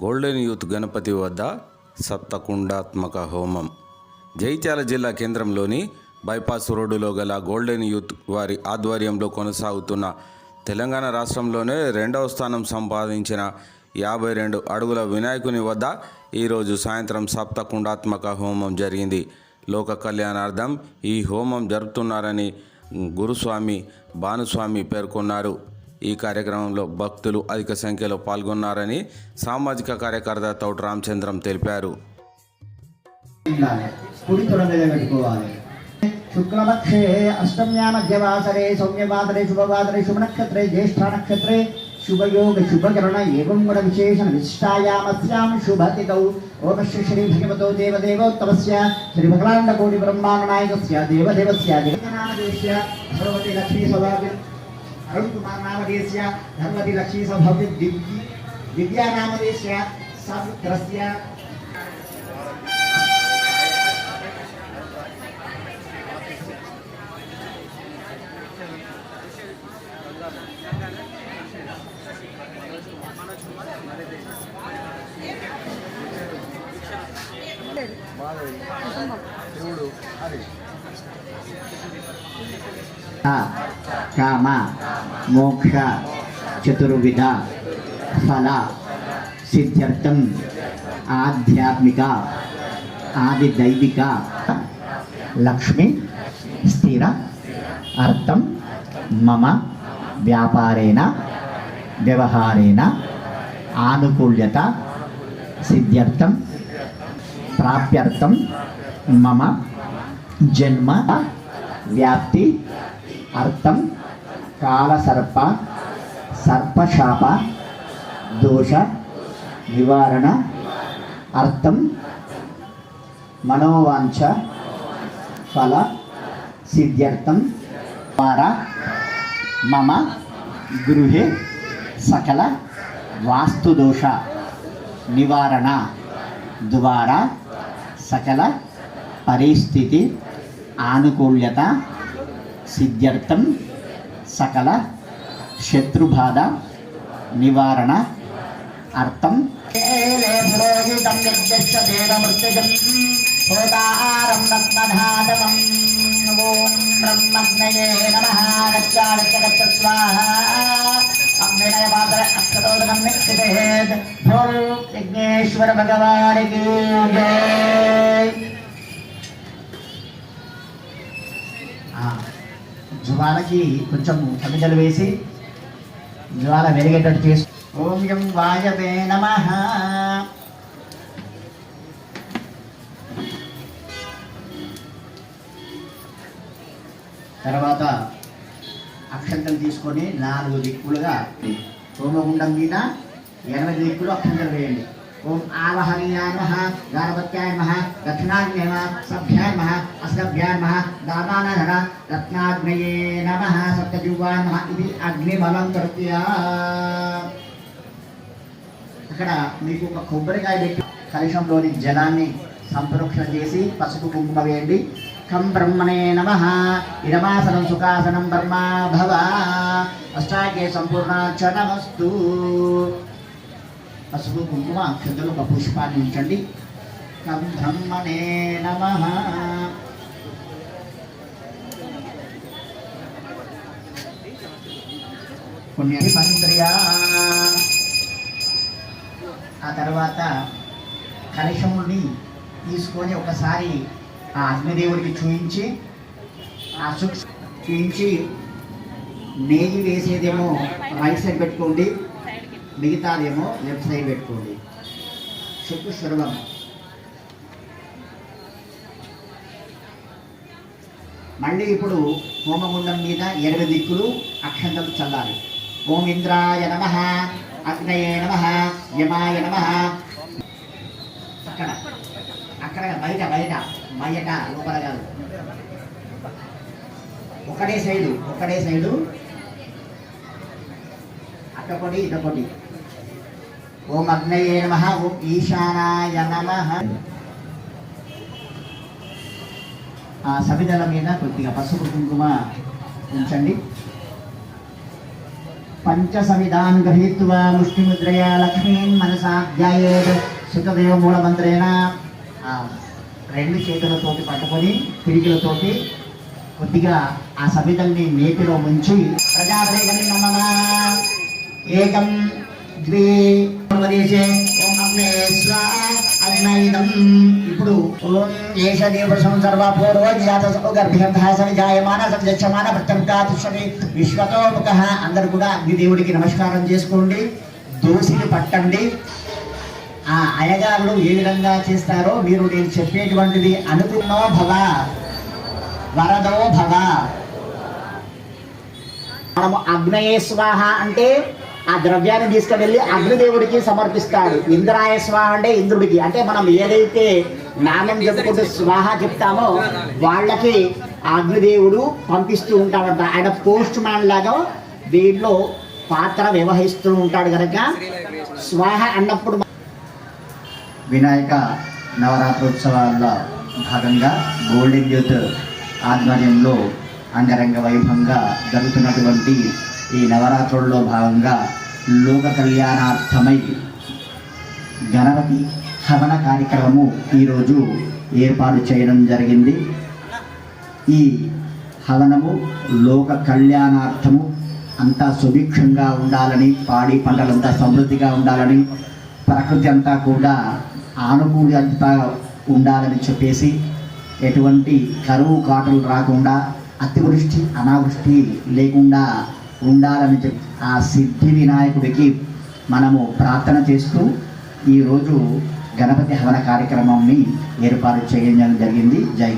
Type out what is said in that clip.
Golden youth Ganapati వద్ద సప్తకుండాత్మక హోమం. జైత్యాల జిల్లా కేంద్రంలోని బైపాస్ రోడ్డులో గల గోల్డెన్ యూత్ వారి ఆధ్వర్యంలో కొనసాగుతున్న తెలంగాణ రాష్ట్రంలోనే రెండవ స్థానం సంపాదించిన యాభై రెండు అడుగుల వినాయకుని వద్ద ఈరోజు సాయంత్రం సప్తకుండాత్మక హోమం జరిగింది. లోక కళ్యాణార్థం ఈ హోమం జరుపుతున్నారని గురుస్వామి భానుస్వామి పేర్కొన్నారు. ఈ కార్యక్రమంలో భక్తులు అధిక సంఖ్యలో పాల్గొన్నారని సామాజిక కార్యకర్త తౌటు రామచంద్రం తెలిపారు. కుడి తొడ పెట్టుకోవాలి. శుక్లపక్షే అష్టమ్యా మధ్యవాసరే సౌమ్యవాదరే శుభవాదరే శుభనక్షత్రే జ్యేష్ఠ నక్షత్రే శుభయోగ శుభకరణ ఏవం గుణ విశేషణ విశిష్టాయామస్యాం శుభతికౌ ఓమశ్రీ శ్రీ భగవతో దేవదేవోత్తమస్య శ్రీ భగవాండ కోటి బ్రహ్మాండ నాయకస్య దేవదేవస్య జగన్నామదేశ్య లక్ష్మీ సౌభాగ్య అరుణ్ కుమార్ నామదేశ్య ధర్మతి లక్ష్మీ సౌభాగ్య దివ్య దివ్యా నామదేశ్య సత్రస్య కామ మోక్ష చతుర్విధ ఫల సిద్ధ్యర్థం ఆధ్యాత్మిక ఆది దైవిక లక్ష్మి స్థిర అర్థం మమ వ్యాపారేణ వ్యవహారేణ ఆనుకూల్యత సిద్ధ్యర్థం ప్రాప్యర్థం మమ జన్మ వ్యాప్తి అర్థం కాలసర్ప సర్పశాప దోష నివారణ అర్థం మనోవాంఛ ఫల సిద్ధ్యర్థం ద్వారా మమ గృహే సకల వాస్తుదోష నివారణ ద్వారా సకల పరిస్థితి ఆనుకూల్యత సిద్ధ్యర్థం సకల శత్రుబాధ నివారణ అర్థం పురోహితం జ్వాలకి కొంచెం సమిజలు వేసి జ్వాల వెలిగేటట్టు చేసు ఓం యం వాయవే నమ. తర్వాత అక్షంతలు తీసుకొని నాలుగు దిక్కులుగా హోమగుండం మీద ఎనభై దిక్కులు అక్షంతలు వేయండి. ఓం ఆవహనీయాయ నమః గారవత్యాయ నమః దక్షిణాగ్నేయ నమః సభ్యాయ నమః అసభ్యాయ నమః దామానధర రత్నాగ్నయే నమః సప్తజువాయ నమః ఇది అగ్నిబలం కృత్య అక్కడ మీకు ఒక కొబ్బరికాయ పెట్టి కలుషంలోని జలాన్ని సంప్రోక్షణ చేసి పసుపు కుంకుమ వేయండి. కం బ్రహ్మణే నమ ఇరమాసనం సుఖాసనం బ్రహ్మా భవ అష్టాగే సంపూర్ణాచ నమస్తూ. పసుపు కుంకుమ అక్షంతలు ఒక పుష్పాన్ని ఉంచండి బ్రహ్మణే నమ ఆ తర్వాత కలశముని తీసుకొని ఒకసారి ఆ అగ్నిదేవుడికి చూయించి ఆ సుఖ చూయించి నెయ్యి వేసేదేమో రైట్ సైడ్ పెట్టుకోండి. మిగతాదేమో లెఫ్ట్ సైడ్ పెట్టుకోండి. చెప్పు సులభం. మళ్ళీ ఇప్పుడు హోమగుండం మీద ఎనిమిది దిక్కులు అక్షంతలు చల్లాలి. ఓం ఇంద్రాయ నమ అగ్నయే నమ యమాయ నమ. అక్కడ అక్కడ బయట బయట బయట లోపల కాదు. ఒకటే సైడు ఒకటే సైడు అటొకటి ఇటొకటి ఓం అగ్నయే నమ ఓం ఈశానాయ నమ. ఆ సమిదల మీద కొద్దిగా పసుపు కుంకుమ ఉంచండి. పంచసవిధాన్ గృహీత్వా ముష్టిముద్రయా లక్ష్మీన్ మనసా ధ్యాయేత్ సుఖదేవ మూలమంత్రేణ. రెండు చేతులతోటి పట్టుకొని పిడికిలతోటి కొద్దిగా ఆ సమితల్ని నేతిలో ముంచి ప్రజాపతిగని నమః ఏకం ద్వే ఉపదేశే ఓం అగ్నే అగ్నైదం ఇప్పుడు ఓం ఏష దేవసం సర్వ జాత గర్భ్యం జాయమాన సంజచ్చమాన ప్రత్యంకాతుష్యమి విశ్వతోముఖ అందరు కూడా అగ్నిదేవుడికి నమస్కారం చేసుకోండి। దోసిని పట్టండి। ఆ అయ్యగారులు ఏ విధంగా చేస్తారో మీరు నేను చెప్పేటువంటిది అనుకున్నో భవ వరదో భవ। మనము అగ్నయే స్వాహ అంటే ఆ ద్రవ్యాన్ని తీసుకువెళ్ళి అగ్నిదేవుడికి సమర్పిస్తాడు. ఇంద్రాయ స్వాహ అంటే ఇంద్రుడికి. అంటే మనం ఏదైతే నామం చెప్పుకుంటూ స్వాహ చెప్తామో వాళ్ళకి అగ్నిదేవుడు పంపిస్తూ ఉంటాడంట. ఆయన పోస్ట్ మ్యాన్ లాగా దీంట్లో పాత్ర వ్యవహరిస్తూ ఉంటాడు కనుక స్వాహ అన్నప్పుడు వినాయక నవరాత్రోత్సవాల్లో భాగంగా గోల్డెన్ యూత్ ఆధ్వర్యంలో అంగరంగ వైభవంగా జరుగుతున్నటువంటి ఈ నవరాత్రుల్లో భాగంగా లోక కళ్యాణార్థమై గణపతి హవన కార్యక్రమము ఈరోజు ఏర్పాటు చేయడం జరిగింది. ఈ హవనము లోక కళ్యాణార్థము అంతా సుభిక్షంగా ఉండాలని పాడి పంటలంతా సమృద్ధిగా ఉండాలని ప్రకృతి అంతా కూడా ఆనుకూలంతా ఉండాలని చెప్పేసి ఎటువంటి కరువు కాటలు రాకుండా అతివృష్టి అనావృష్టి లేకుండా ఉండాలని చెప్పి ఆ సిద్ధి వినాయకుడికి మనము ప్రార్థన చేస్తూ ఈరోజు గణపతి హవన కార్యక్రమాన్ని ఏర్పాటు చేయడం జరిగింది. జై